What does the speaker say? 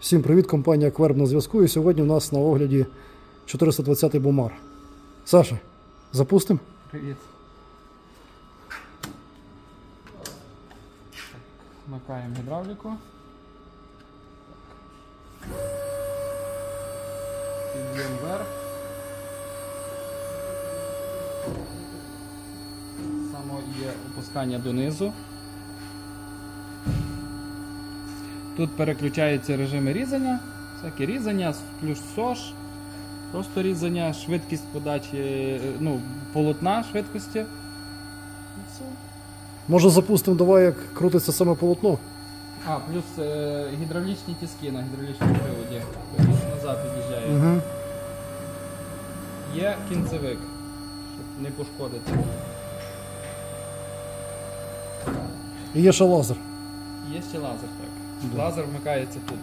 Всім привіт, компанія Кверб на зв'язку. І сьогодні у нас на огляді 420-й бумар. Саша, запустимо? Привіт. Вмикаємо гідравліку. Підйом вверх. Само є опускання донизу. Тут переключаються режими різання, всякі різання, плюс СОЖ, просто різання, швидкість подачі, е, ну, полотна швидкості. І все. Може запустимо, давай, як крутиться саме полотно. А, плюс е, гідравлічні тиски на гідравлічному приводі. Тобто назад від'їжджає. Угу. Є кінцевик, щоб не пошкодити. І є ще лазер. Є ще лазер, так. Лазер вмикається тут.